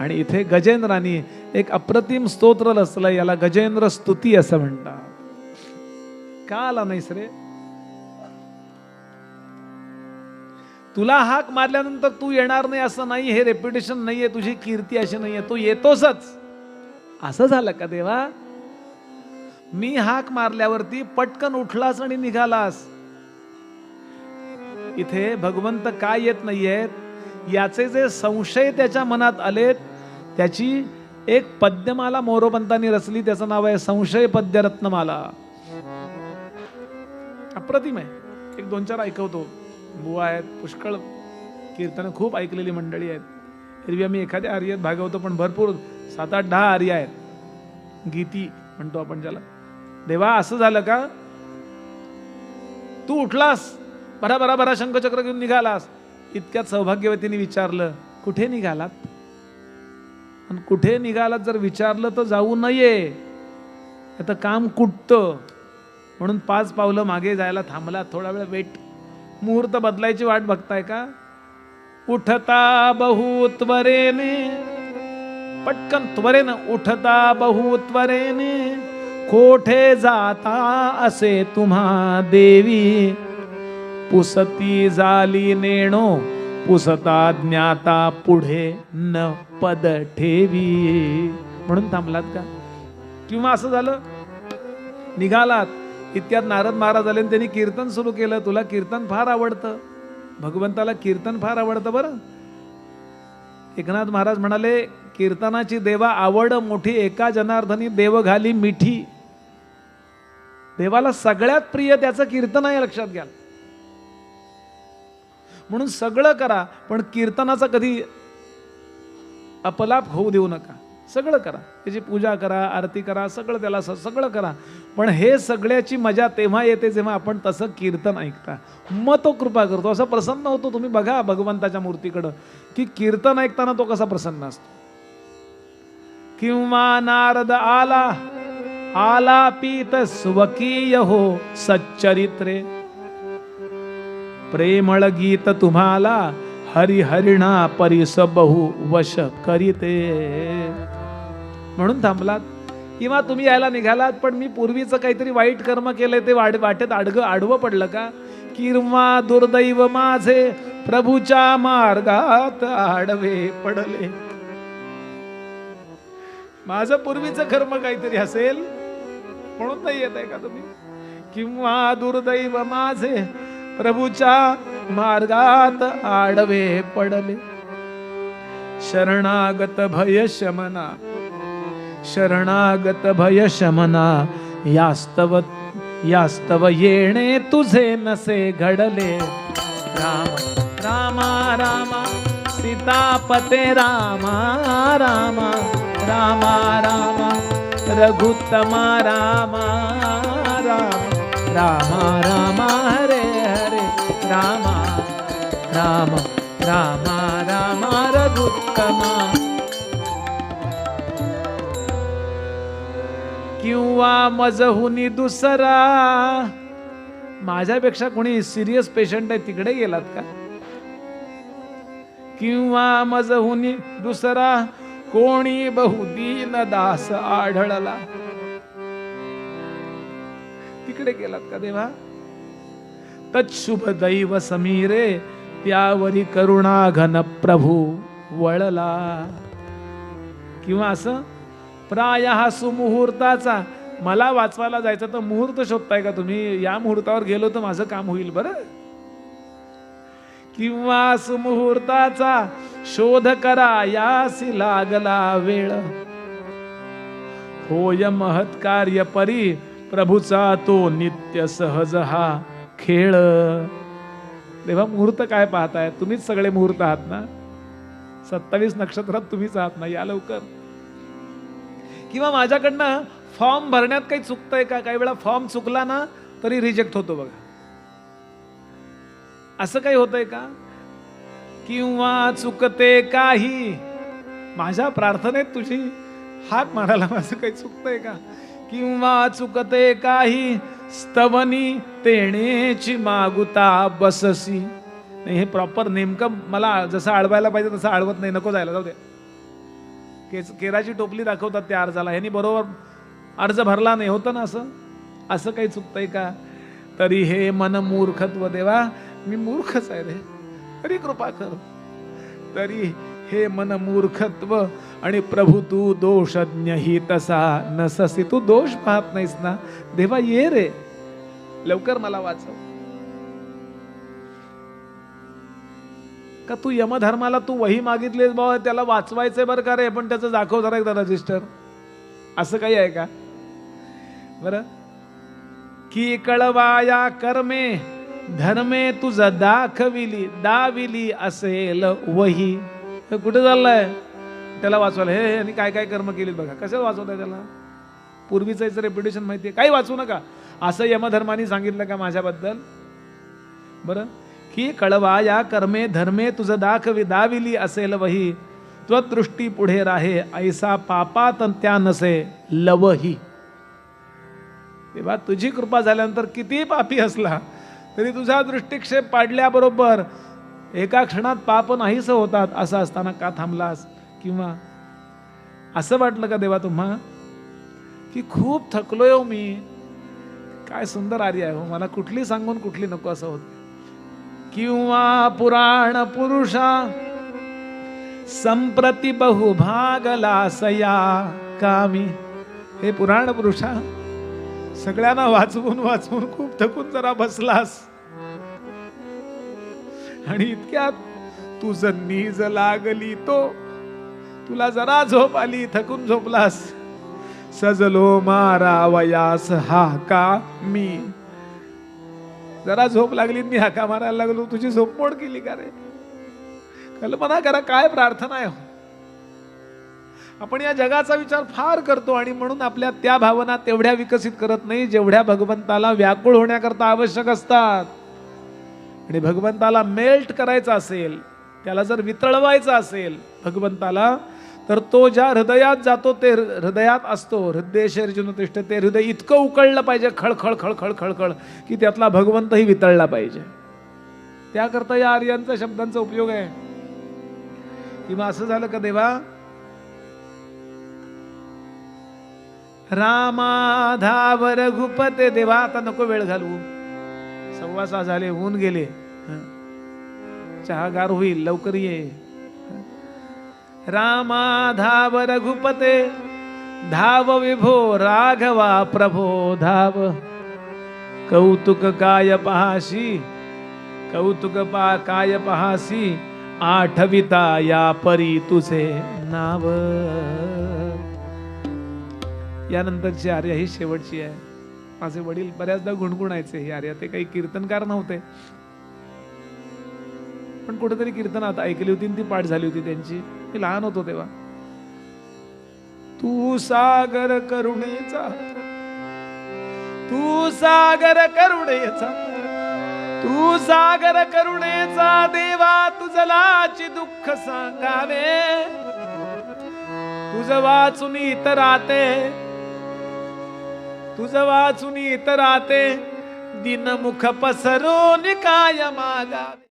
आणि इथे गजेंद्रानी एक अप्रतिम स्तोत्र रचलं याला गजेंद्र स्तुती असं म्हणतात. का आला नाहीस रे? तुला हाक मारल्यानंतर तू येणार नाही असं नाही हे रेप्युटेशन नाहीये तुझी कीर्ती अशी नाहीये तू येतोसच. असं झालं का देवा? मी हाक मारल्यावरती पटकन उठलास आणि निघालास. इथे भगवंत काय येत नाहीयेत? याचे जे संशय त्याच्या मनात आलेत त्याची एक पद्यमाला मोरोपंतांनी रचली त्याचं नाव आहे संशय पद्य रत्नमाला अप्रतिम आहे. एक दोन चार ऐकवतो. बुवा आहेत पुष्कळ कीर्तन खूप ऐकलेली मंडळी आहेत. एरवी आम्ही एखाद्या आर्यात भागवतो पण भरपूर सात आठ दहा आर्य आहेत. गीती म्हणतो आपण ज्याला. देवा असं झालं का? तू उठलास. बरा बरा बरा शंखचक्र घेऊन निघालास. इतक्यात सौभाग्यवतीने विचारलं कुठे निघालात? आणि कुठे निघालात जर विचारलं तर जाऊ नये. आता काम कुठतं म्हणून पाच पावलं मागे जायला थांबला. थोडा वेळ वेट. मुहूर्त बदलायची वाट बघताय का? उठता बहु त्वरेने पटकन त्वरेनं उठता बहु त्वरेने कोठे जाता असे तुम्हा देवी? पुसती जाली नेणो पुसता ज्ञाता पुढे न पद ठेवी. म्हणून थांबलात का? किंवा असं झालं? निघालात. इतक्यात नारद महाराज आले आणि त्यांनी कीर्तन सुरू केलं. तुला कीर्तन फार आवडतं. भगवंताला कीर्तन फार आवडतं बरं. एकनाथ महाराज म्हणाले कीर्तनाची देवा आवड मोठी एका जनार्दनी देव घाली मिठी. देवाला सगळ्यात प्रिय त्याचं कीर्तन आहे लक्षात घ्या. म्हणून सगळं करा पण कीर्तनाचा कधी अपलाप होऊ देऊ नका. सगळं करा. त्याची पूजा करा आरती करा सगळं त्याला सगळं करा. पण हे सगळ्याची मजा तेव्हा येते जेव्हा आपण तसं कीर्तन ऐकता. मग तो कृपा करतो. असं प्रसन्न होतो तुम्ही बघा भगवंताच्या मूर्तीकडं की कीर्तन ऐकताना तो कसा प्रसन्न असतो. किंवा नारद आला आला पीत स्वकीय हो सच्चरित्रे. प्रेमळ गीत तुम्हाला हरिहरिणा परिस बहु वश करीते. म्हणून थांबलात. किंवा तुम्ही यायला निघालात पण मी पूर्वीचं काहीतरी वाईट कर्म केलंय ते वाट वाटेत आडगं आडवं पडलं का? किंवा दुर्दैव माझे प्रभूच्या मार्गात आडवे पडले. माझं पूर्वीचं कर्म काहीतरी असेल म्हणून नाही येत आहे का तुम्ही? किंवा दुर्दैव माझे प्रभूच्या मार्गात आडवे पडले. शरणागत भय शमना शरणागत भय शमना यास्तव यास्तव येणे तुझे नसे घडले. राम रामा रामा सीतापते रामा रामा रामा रामा रघुत्तमा रामा राम रामा रामा हरे रामा राम रामा रामा रघुत्तमा. किंवा मजहुनी दुसरा. माझ्यापेक्षा कोणी सिरियस पेशंट आहे तिकडे गेलात का? किंवा मजहुनी दुसरा. कोणी बहुदीन दास आढळला. तिकडे गेलात का देवा? तत्शुभ दैव समीरे त्यावरी करुणा घन प्रभू वळला. किंवा असं प्राय हा सुमुहूर्ताचा मला वाचवायला जायचं तर मुहूर्त शोधताय का तुम्ही? या मुहूर्तावर गेलो तर माझं काम होईल बरं. किंवा सुमुहूर्ताचा शोध करा यासी लागला वेळ. होय महत्कार्य परी प्रभूचा तो नित्य सहज हा. खेळ. तेव्हा मुहूर्त काय पाहताय? तुम्हीच सगळे मुहूर्त आहात ना? सत्तावीस नक्षत्रात तुम्हीच आहात ना? या लवकर. किंवा माझ्याकडनं फॉर्म भरण्यात काही चुकतंय का? काही वेळा फॉर्म चुकला ना तरी रिजेक्ट होतो बघा. असं काही होतंय का? किंवा चुकते काही? माझ्या प्रार्थनेत तुझी हात मारायला माझं काही चुकतंय का? किंवा चुकते काही? स्तवनी तेणेची मागुता बससी. नाही हे प्रॉपर नेमकं मला जसं आळवायला पाहिजे तसं आळवत नाही नको जायला जाऊ दे. केस केराची टोपली दाखवतात त्या अर्जाला. ह्यानी बरोबर अर्ज भरला नाही होतं ना असं? असं काही चुकतंय का? तरी हे मन मूर्खत्व देवा मी मूर्खच आहे रे. तरी कृपा कर. तरी हे मन मूर्खत्व आणि प्रभू तू दोषज्ञ ही तसा नससी. तू दोष पाहत नाहीस ना? देवा ये रे. लवकर मला वाचव. का तू यमधर्माला तू वही मागितलीस बाबा? त्याला वाचवायचंय बरं का रे? पण त्याचं दाखव जरा एकदा रजिस्टर. असं काही आहे का? बर? की कळवाया कर्मे धर्मे तुझ दाखविली दाविली असेल वही. हे कुठे चाललंय? त्याला वाचवायला. हे आणि काय काय कर्म केली बघा. कशाला वाचवताय त्याला? पूर्वीचं रेप्युटेशन माहितीये. काही वाचू नका. असं यमधर्माने सांगितलं का माझ्याबद्दल? बरं? की कळवा या कर्मे धर्मे तुझ दाखवी दाविली असेल वही त्वदृष्टी पुढे राहे ऐसा पापात त्या नसे लवही. तेव्हा तुझी कृपा झाल्यानंतर किती पापी असला तरी तुझा दृष्टिक्षेप पाडल्याबरोबर एका क्षणात पाप नाहीस होतात असं असताना का थांबलास? किंवा असं वाटलं का देवा तुम्हा? की खूप थकलोय हो मी काय सुंदर आर्य आहे हो. मला कुठली सांगून कुठली नको असं होत किंवा पुराण पुरुषा संप्रती बहुभागला सया कामी. हे पुराण पुरुषा सगळ्यांना वाचवून वाचवून खूप थकून जरा बसलास. आणि इतक्यात तुझं नीज लागली तो तुला जरा झोप आली थकून झोपलास. सजलो मारावयास हा का मी? जरा झोप लागली मी हाका मारायला लागलो. तुझी झोप मोड केली का रे? कल्पना करा काय प्रार्थना आहे? हो. आपण या जगाचा विचार फार करतो आणि म्हणून आपल्या त्या भावना तेवढ्या विकसित करत नाही जेवढ्या भगवंताला व्याकुळ होण्याकरता आवश्यक असतात. आणि भगवंताला मेल्ट करायचं असेल त्याला जर वितळवायचं असेल भगवंताला तर तो ज्या हृदयात जातो ते हृ- हृदयात असतो. हृदय अर्जुन तिष्ठ ते हृदय इतकं उकळलं पाहिजे खळखळ खळखळ खळखळ की त्यातला भगवंतही वितळला पाहिजे. त्याकरता या आर्यांचा शब्दांचा उपयोग आहे. किंवा असं झालं का देवा? रामाधाव रघुपते देवा आता नको वेळ घालवू. सव्वा सहा झाले होऊन गेले. चहा गार होईल लवकर ये. रामा धाव रघुपते धाव विभो राघवा प्रभो धाव। कौतुक काय पहाशी कौतुक पा काय पहासी आठविता या परी तुझे नाव। यानंतरची आर्या ही शेवटची आहे. माझे वडील बऱ्याचदा गुणगुणायचे ही आर्या ते काही कीर्तनकार नव्हते. पण कुठेतरी कीर्तनात ऐकली होती ती पाठ झाली होती त्यांची. मी लहान होतो तेव्हा. तू सागर करुणेचा. तू सागर करुणेचा. तू सागर करुणेचा देवा तुझलाची दुःख सांगावे. तुझ वाचून इतराते तुझ वाचून इतराते दिनमुख पसरून काय मागावे.